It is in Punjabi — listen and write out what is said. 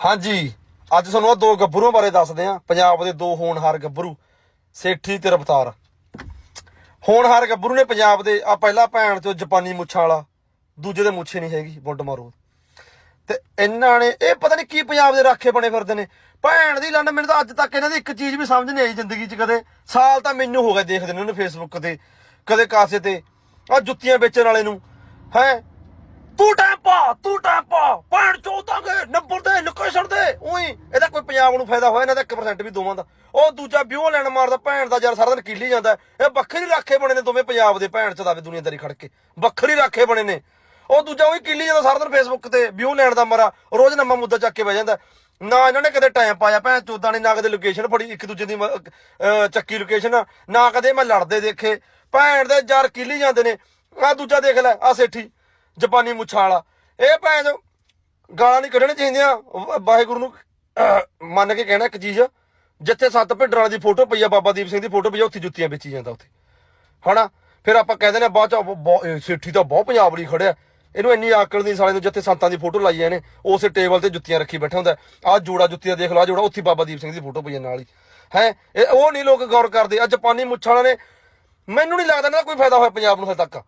ਹਾਂਜੀ, ਅੱਜ ਤੁਹਾਨੂੰ ਉਹ ਦੋ ਗੱਭਰੂਆਂ ਬਾਰੇ ਦੱਸਦੇ ਆ ਪੰਜਾਬ ਦੇ ਦੋ ਹੋਣਹਾਰ ਗੱਭਰੂ, ਸੇਠੀ ਤੇ ਰਫਤਾਰ। ਹੋਣਹਾਰ ਗੱਭਰੂ ਨੇ ਪੰਜਾਬ ਦੇ ਆ ਪਹਿਲਾ ਭੈਣ ਚੋ ਜਾਪਾਨੀ ਮੁੱਛਾਂ ਵਾਲਾ, ਦੂਜੇ ਦੇ ਮੁੱਛੇ ਨਹੀਂ ਹੈਗੀ ਬੁੱਡ ਮਾਰੋ। ਤੇ ਇਹਨਾਂ ਨੇ, ਇਹ ਪਤਾ ਨਹੀਂ ਕੀ ਪੰਜਾਬ ਦੇ ਰਾਖੇ ਬਣੇ ਫਿਰਦੇ ਨੇ। ਭੈਣ ਦੀ ਲੰਡ ਮੈਨੂੰ ਤਾਂ ਅੱਜ ਤੱਕ ਇਹਨਾਂ ਦੀ ਇੱਕ ਚੀਜ਼ ਵੀ ਸਮਝ ਨਹੀਂ ਆਈ ਜ਼ਿੰਦਗੀ 'ਚ ਕਦੇ। ਸਾਲ ਤਾਂ ਮੈਨੂੰ ਹੋ ਗਿਆ ਦੇਖਦੇ ਨੇ ਉਹਨੂੰ ਫੇਸਬੁੱਕ ਤੇ, ਕਦੇ ਕਾਸੇ ਤੇ। ਆ ਜੁੱਤੀਆਂ ਵੇਚਣ ਵਾਲੇ ਨੂੰ, ਹੈ? ਤੂੰ ਟਾਈਮ ਪਾ ਤੂੰ ਟਾਈਮ ਪਾ ਭੈਣ ਚੋਦਾਂਗੇ ਨੰਬਰ ਦੇ ਲੋਕੇਸ਼ਨ ਦੇ ਉਹੀ ਇਹਦਾ ਕੋਈ ਪੰਜਾਬ ਨੂੰ ਫਾਇਦਾ ਹੋਇਆ, ਇਹਨਾਂ ਦਾ 1% ਵੀ ਦੋਵਾਂ ਦਾ। ਉਹ ਦੂਜਾ ਵਿਊ ਲੈਣ ਮਾਰਦਾ, ਭੈਣ ਦਾ ਯਾਰ ਸਾਰਾ ਦਿਨ ਕੀਲੀ ਜਾਂਦਾ। ਇਹ ਵੱਖਰੀ ਰਾਖੇ ਬਣੇ ਨੇ ਦੋਵੇਂ ਪੰਜਾਬ ਦੇ, ਭੈਣ ਚ ਦਾਵੇ ਦੁਨੀਆਦਾਰੀ ਖੜ ਕੇ। ਵੱਖਰੀ ਰਾਖੇ ਬਣੇ ਨੇ। ਉਹ ਦੂਜਾ ਉਹੀ ਕੀਲੀ ਜਾਂਦਾ ਸਾਰਾ ਦਿਨ ਫੇਸਬੁੱਕ ਤੇ ਵਿਊ ਲੈਣ ਦਾ ਮਾਰਾ, ਰੋਜ਼ ਨਵਾਂ ਮੁੱਦਾ ਚੱਕ ਕੇ ਬਹਿ ਜਾਂਦਾ। ਨਾ ਇਹਨਾਂ ਨੇ ਕਦੇ ਟਾਈਮ ਪਾਇਆ, ਭੈਣ ਚੋਦਾਂ ਨੇ, ਨਾ ਕਦੇ ਲੋਕੇਸ਼ਨ ਫੜੀ, ਇੱਕ ਦੂਜੇ ਦੀ ਚੱਕੀ ਲੋਕੇਸ਼ਨ ਨਾ ਕਦੇ ਮੈਂ ਲੜਦੇ ਦੇਖੇ। ਭੈਣ ਦੇ ਯਾਰ ਕੀਲੀ ਜਾਂਦੇ ਨੇ। ਆ ਦੂਜਾ ਦੇਖ ਲੈ, ਆ ਸੇਠੀ, ਜਪਾਨੀ ਮੁੱਛਾਂ ਵਾਲਾ। ਇਹ ਭੈਣ, ਗਾਲਾਂ ਨਹੀਂ ਕੱਢਣੀ ਚਾਹੀਦੀਆਂ। ਵ- ਵਾਹਿਗੁਰੂ ਨੂੰ ਮੰਨ ਕੇ ਕਹਿਣਾ ਇੱਕ ਚੀਜ਼, ਜਿੱਥੇ ਸੱਤ ਭਿੱਡਰਾਂ ਦੀ ਫੋਟੋ ਪਈ ਆ, ਬਾਬਾ ਦੀਪ ਸਿੰਘ ਦੀ ਫੋਟੋ ਪਈ ਆ, ਉੱਥੇ ਜੁੱਤੀਆਂ ਵੇਚੀ ਜਾਂਦਾ ਉੱਥੇ। ਹਨਾ? ਫਿਰ ਆਪਾਂ ਕਹਿੰਦੇ ਨੇ ਬਾਅਦ ਚ ਉਹ ਬਹੁਤ- ਤਾਂ ਬਹੁਤ ਪੰਜਾਬ ਲਈ ਖੜਿਆ। ਇਹਨੂੰ ਇੰਨੀ ਆਕੜ ਨਹੀਂ ਸਾਲੇ ਨੂੰ ਜਿੱਥੇ ਸੰਤਾਂ ਦੀ ਫੋਟੋ ਲਾਈ ਇਹਨੇ ਉਸੇ ਟੇਬਲ ਤੇ ਜੁੱਤੀਆਂ ਰੱਖੀ ਬੈਠਾ ਹੁੰਦਾ। ਆ ਜੋੜਾ ਜੁੱਤੀਆਂ ਦੇਖ ਲਓ ਆਹ ਜੋੜਾ ਉੱਥੇ ਬਾਬਾ ਦੀਪ ਸਿੰਘ ਦੀ ਫੋਟੋ ਪਈ ਆ ਨਾਲ ਹੀ। ਹੈ? ਇਹ ਉਹ ਨਹੀਂ ਲੋਕ ਗੌਰ ਕਰਦੇ। ਆ ਜਾਪਾਨੀ ਮੁੱਛਾਂ ਵਾਲਿਆਂ ਨੇ, ਮੈਨੂੰ ਨਹੀਂ ਲੱਗਦਾ ਇਹਨਾਂ ਦਾ ਕੋਈ ਫਾਇਦਾ ਹੋਇਆ ਪੰਜਾਬ ਨੂੰ ਹਜੇ ਤੱਕ।